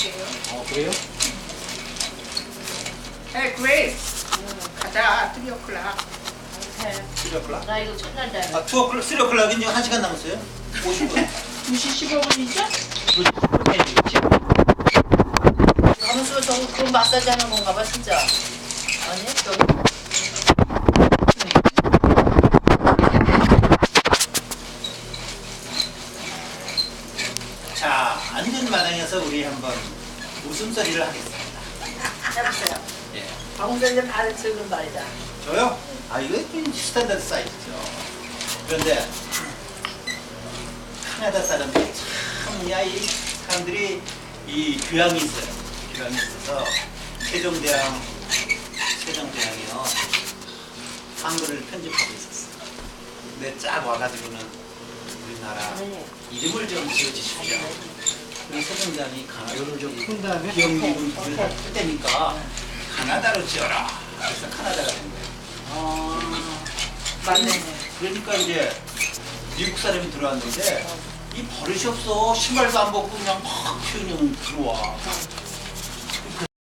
할게요. 어 그래요? Hey, Grace. 가자, 트리 오클락. 네. 3o'clock? 나 이거 첫날 날. 아 2o'clock, 3o'clock 이제 1시간 남았어요? 50분 2시 15분이죠? 강수 저그 마사지 하는 건가 봐 진짜. 아니 저기. 자 안전마당에서 우리 한번 웃음소리를 하겠습니다 해보세요. 예. 방송에 가르쳐 준 말이다. 저요? 아 이거 좀 스탠다드 사이즈죠 그런데 캐나다 사람들이 참 야 이 사람들이 이 교양이 있어요 교양이 있어서 세종대왕 세종대왕이요 한글을 편집하고 있었어 근데 쫙 와가지고는. 이름을 좀 지어주십시오. 그래서 세종대왕이 가나다를 좀 푼 다음에 기영미군 둘을 할 때니까 카나다로 지어라. 그래서 카나다가 된 거예요. 아 맞네. 그러니까 이제 미국 사람이 들어왔는데 이 버릇이 없어. 신발도 안 벗고 그냥 막 튀어나오면 들어와